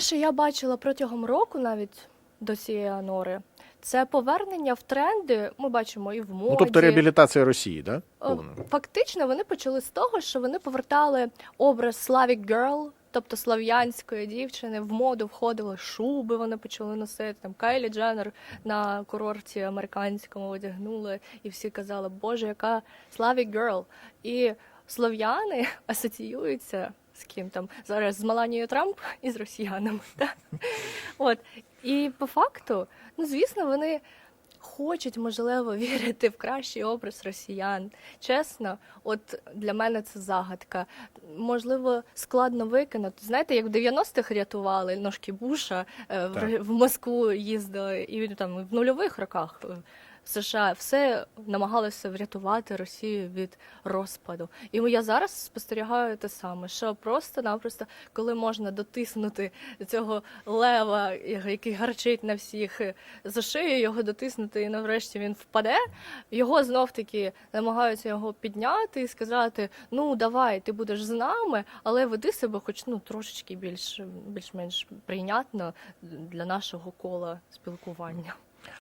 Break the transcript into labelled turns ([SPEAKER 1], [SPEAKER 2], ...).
[SPEAKER 1] те, що я бачила протягом року, навіть до цієї анори, це повернення в тренди. Ми бачимо і в моді.
[SPEAKER 2] Ну, тобто реабілітація Росії, да? Повна?
[SPEAKER 1] Фактично, вони почали з того, що вони повертали образ Slavic Girl, тобто слав'янської дівчини. В моду входили шуби, вони почали носити. Там Кайлі Дженнер на курорті американському одягнули, і всі казали, Боже, яка Slavic Girl. І слов'яни асоціюються з ким там зараз з Меланією Трамп і з росіянами. так? От. І по факту, ну звісно, вони хочуть, можливо, вірити в кращий образ росіян. Чесно, от для мене це загадка. Можливо, складно викинути. Знаєте, як в 90-х рятували ножки Буша, е, в, в Москву їздили, і там в нульових роках. США все намагалося врятувати Росію від розпаду. І я зараз спостерігаю те саме, що просто-напросто, коли можна дотиснути цього лева, який гарчить на всіх е, за шию, його дотиснути, і нарешті він впаде. Його знов таки намагаються його підняти і сказати: ну давай, ти будеш з нами, але веди себе, хоч ну трошечки більш більш-менш прийнятно для нашого кола спілкування.